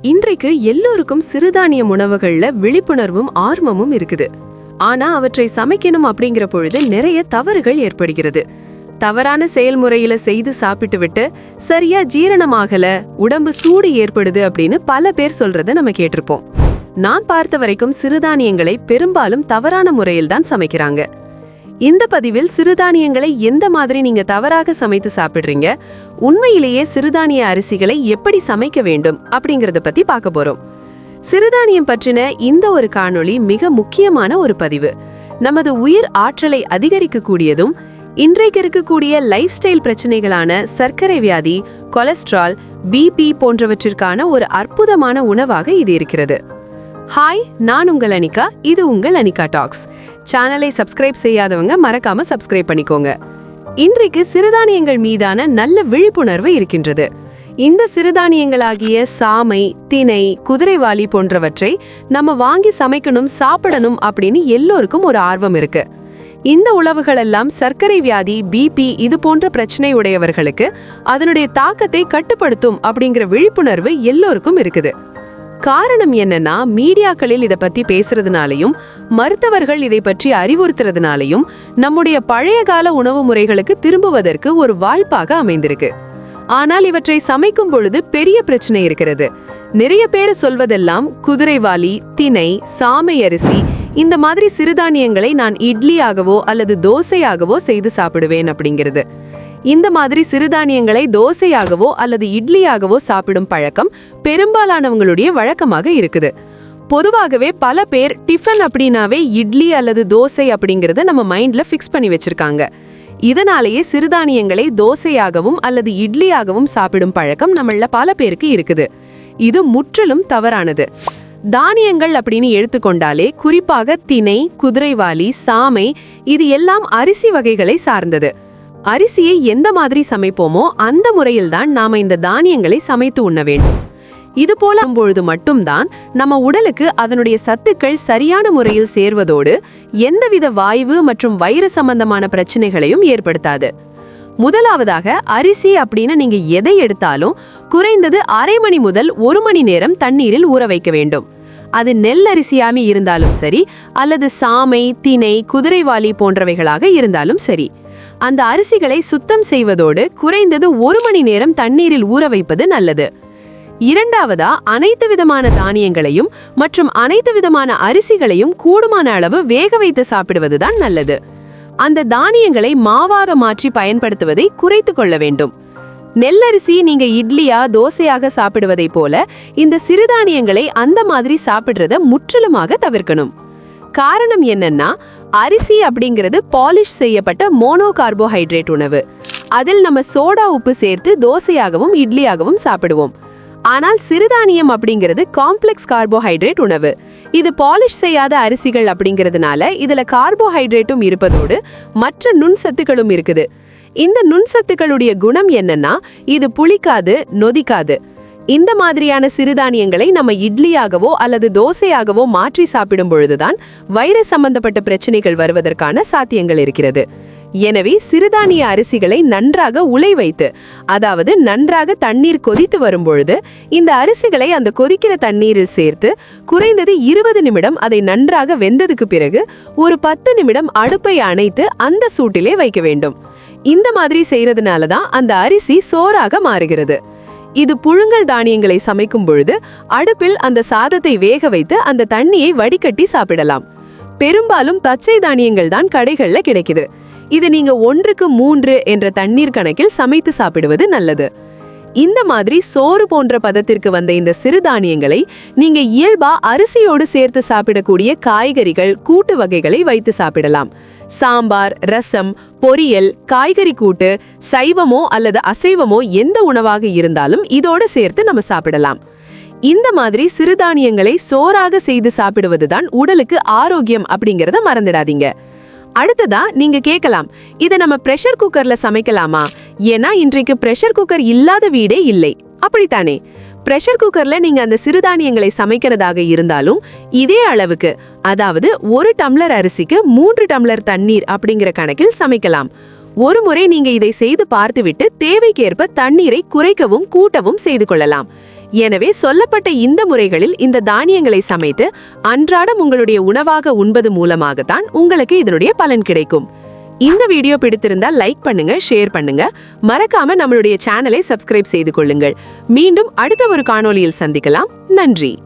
இன்றைக்கு எல்லோருக்கும் சிறுதானியம் உணவுகள்ல விழிப்புணர்வும் ஆர்வமும் இருக்குது. ஆனா அவற்றை சமைக்கணும் அப்படிங்கிற பொழுது நிறைய தவறுகள் ஏற்படுகிறது. தவறான செயல்முறையில செய்து சாப்பிட்டு விட்டு சரியா ஜீரணமாகல உடம்பு சூடு ஏற்படுது அப்படின்னு பல பேர் சொல்றத நம்ம கேட்டிருப்போம். நான் பார்த்த வரைக்கும் சிறுதானியங்களை பெரும்பாலும் தவறான முறையில் தான் சமைக்கிறாங்க. இந்த பதிவில் சிறுதானியங்களை எந்த மாதிரி நீங்க தவறாக சமைத்து சாப்பிடுறீங்க? உண்மையிலேயே சிறுதானிய அரிசிகளை எப்படி சமைக்க வேண்டும்? அப்படிங்கறத பத்தி பார்க்க போறோம். சிறுதானியம் பற்றின இந்த ஒரு காணொளி மிக முக்கியமான ஒரு பதிவு. நமது உயிர் ஆற்றலை அதிகரிக்கக்கூடியதும் இன்றைக்கு இருக்கக்கூடிய லைஃப் ஸ்டைல் பிரச்சனைகளான சர்க்கரை வியாதி கொலஸ்ட்ரால் பிபி போன்றவற்றிற்கான ஒரு அற்புதமான உணவாக இது இருக்கிறது. ஹாய் நான் உங்கள் அனிகா இது உங்கள் அனிகா டாக்ஸ். சேனலை சப்ஸ்கிரைப் செய்யாதவங்க மறக்காம சப்ஸ்கிரைப் பண்ணிக்கோங்க. இன்றைக்கு சிறுதானியங்கள் மீதான நல்ல விழிப்புணர்வு இருக்கின்றது. இந்த சிறுதானியங்களாகிய சாமை திணை குதிரைவாலி போன்றவற்றை நம்ம வாங்கி சமைக்கணும் சாப்பிடணும் அப்படின்னு எல்லோருக்கும் ஒரு ஆர்வம் இருக்கு. இந்த உணவுகளெல்லாம் சர்க்கரை வியாதி பிபி இது போன்ற பிரச்சனை உடையவர்களுக்கு அதனுடைய தாக்கத்தை கட்டுப்படுத்தும் அப்படிங்கிற விழிப்புணர்வு எல்லோருக்கும் இருக்குது. காரணம் என்னன்னா மீடியாக்களில் இதை பத்தி பேசுறதுனாலையும் மருத்துவர்கள் இதை பற்றி அறிவுறுத்துறதுனாலையும் நம்முடைய பழைய கால உணவு முறைகளுக்கு திரும்புவதற்கு ஒரு வாய்ப்பாக அமைந்திருக்கு. ஆனால் இவற்றை சமைக்கும் பொழுது பெரிய பிரச்சனை இருக்கிறது. நிறைய பேர் சொல்வதெல்லாம் குதிரைவாலி திணை சாமை அரிசி இந்த மாதிரி சிறுதானியங்களை நான் இட்லியாகவோ அல்லது தோசையாகவோ செய்து சாப்பிடுவேன் அப்படிங்கிறது. இந்த மாதிரி சிறுதானியங்களை தோசையாகவோ அல்லது இட்லியாகவோ சாப்பிடும் பழக்கம் பெரும்பாலானவங்களுடைய வழக்கமாக இருக்குது. பொதுவாகவே பல பேர் டிஃபன் அப்படின்னாவே இட்லி அல்லது தோசை அப்படிங்கிறத நம்ம மைண்டில் ஃபிக்ஸ் பண்ணி வச்சிருக்காங்க. இதனாலேயே சிறுதானியங்களை தோசையாகவும் அல்லது இட்லியாகவும் சாப்பிடும் பழக்கம் நம்மள பல பேருக்கு இருக்குது. இது முற்றிலும் தவறானது. தானியங்கள் அப்படின்னு எடுத்துக்கொண்டாலே குறிப்பாக திணை குதிரைவாலி சாமை இது எல்லாம் அரிசி வகைகளை சார்ந்தது. அரிசியை எந்த மாதிரி சமைப்போமோ அந்த முறையில்தான் நாம இந்த தானியங்களை சமைத்து உண்ண வேண்டும். இது போல பொழுது மட்டும்தான் நம்ம உடலுக்கு அதனுடைய சத்துக்கள் சரியான முறையில் சேர்வதோடு எந்தவித வாய்வு மற்றும் வயிறு சம்பந்தமான பிரச்சனைகளையும் ஏற்படுத்தாது. முதலாவதாக அரிசி அப்படின்னு நீங்க எதை எடுத்தாலும் குறைந்தது அரை மணி முதல் ஒரு மணி நேரம் தண்ணீரில் ஊற வைக்க வேண்டும். அது நெல் அரிசியாமி இருந்தாலும் சரி அல்லது சாமை திணை குதிரைவாலி போன்றவைகளாக இருந்தாலும் சரி. அந்த அரிசிகளை சுத்தம் செய்வதோடு குறைந்தது ஒரு மணி நேரம் தண்ணீரில் ஊற வைப்பது நல்லது. இரண்டாவதா அனைத்து விதமான தானியங்களையும் மற்றும் அனைத்து விதமான அரிசிகளையும் கூடுமான அளவு வேக வைத்து சாப்பிடுவதுதான் நல்லது. அந்த தானியங்களை மாவாக மாற்றி பயன்படுத்துவதை குறைத்து கொள்ள வேண்டும். நெல்லரிசி நீங்க இட்லியா தோசையாக சாப்பிடுவதை போல இந்த சிறுதானியங்களை அந்த மாதிரி சாப்பிடுறத முற்றிலுமாக தவிர்க்கணும். காரணம் என்னன்னா அரிசி அப்படிங்கிறது பாலிஷ் செய்யப்பட்ட மோனோ கார்போஹைட்ரேட் உணவு. அதில் நம்ம சோடா உப்பு சேர்த்து தோசையாகவும் இட்லியாகவும் சாப்பிடுவோம். ஆனால் சிறுதானியம் அப்படிங்கிறது காம்ப்ளெக்ஸ் கார்போஹைட்ரேட் உணவு. இது பாலிஷ் செய்யாத அரிசிகள் அப்படிங்கிறதுனால இதுல கார்போஹைட்ரேட்டும் இருப்பதோடு மற்ற நுண்சத்துக்களும் இருக்குது. இந்த நுண்சத்துக்களுடைய குணம் என்னன்னா இது புளிக்காது நொதிக்காது. இந்த மாதிரியான சிறுதானியங்களை நம்ம இட்லியாகவோ அல்லது தோசையாகவோ மாற்றி சாப்பிடும் பொழுதுதான் வைரஸ் சம்பந்தப்பட்ட பிரச்சனைகள் வருவதற்கான சாத்தியங்கள் இருக்கிறது. எனவே சிறுதானிய அரிசிகளை நன்றாக உலை வைத்து அதாவது நன்றாக தண்ணீர் கொதித்து வரும்பொழுது இந்த அரிசிகளை அந்த கொதிக்கிற தண்ணீரில் சேர்த்து குறைந்தது இருபது நிமிடம் அதை நன்றாக வெந்ததுக்கு பிறகு ஒரு பத்து நிமிடம் அடுப்பை அணைத்து அந்த சூட்டிலே வைக்க வேண்டும். இந்த மாதிரி செய்யறதுனால தான் அந்த அரிசி சோறாக மாறுகிறது. இது புழுங்கல் தானியங்களை சமைக்கும் பொழுது அடுப்பில் அந்த சாதத்தை வேக வைத்து அந்த தண்ணியை வடிகட்டி சாப்பிடலாம். பெரும்பாலும் பச்சை தானியங்கள் தான் கடைகள்ல கிடைக்குது. இது நீங்க ஒன்றுக்கு மூன்று என்ற தண்ணீர் கணக்கில் சமைத்து சாப்பிடுவது நல்லது. இந்த மாதிரி சோறு போன்ற பதத்திற்கு வந்த இந்த சிறுதானியங்களை நீங்க இயல்பா அரிசியோடு சேர்த்து சாப்பிடக்கூடிய காய்கறிகள் கூட்டு வகைகளை வைத்து சாப்பிடலாம். சாம்பார் ரசம் பொரியல் காய்கறி கூட்டு சைவமோ அல்லது அசைவமோ எந்த உணவாக இருந்தாலும் இதோட சேர்த்து நம்ம சாப்பிடலாம். இந்த மாதிரி சிறுதானியங்களை சோறாக செய்து சாப்பிடுவதுதான் உடலுக்கு ஆரோக்கியம் அப்படிங்கறத மறந்துடாதீங்க. அடுத்ததா நீங்க கேட்கலாம் இதை நம்ம பிரஷர் குக்கர்ல சமைக்கலாமா? ஏன்னா இன்றைக்கு பிரஷர் குக்கர் இல்லாத வீடே இல்லை. அப்படித்தானே? ப்ரெஷர் குக்கர்ல நீங்க அந்த சிறுதானியங்களை சமைக்கிறதாக இருந்தாலும் இதே அளவுக்கு அதாவது ஒரு டம்ளர் அரிசிக்கு மூன்று டம்ளர் தண்ணீர் அப்படிங்கிற கணக்கில் சமைக்கலாம். ஒரு முறை நீங்கள் இதை செய்து பார்த்துவிட்டு தேவைக்கேற்ப தண்ணீரை குறைக்கவும் கூட்டவும் செய்து கொள்ளலாம். எனவே சொல்லப்பட்ட இந்த முறைகளில் இந்த தானியங்களை சமைத்து அன்றாடம் உங்களுடைய உணவாக உண்பது மூலமாகத்தான் உங்களுக்கு இதனுடைய பலன் கிடைக்கும். இந்த வீடியோ பிடித்திருந்தா லைக் பண்ணுங்க ஷேர் பண்ணுங்க. மறக்காம நம்மளுடைய சேனலை சப்ஸ்கிரைப் செய்து கொள்ளுங்கள். மீண்டும் அடுத்த ஒரு காணொளியில் சந்திக்கலாம். நன்றி.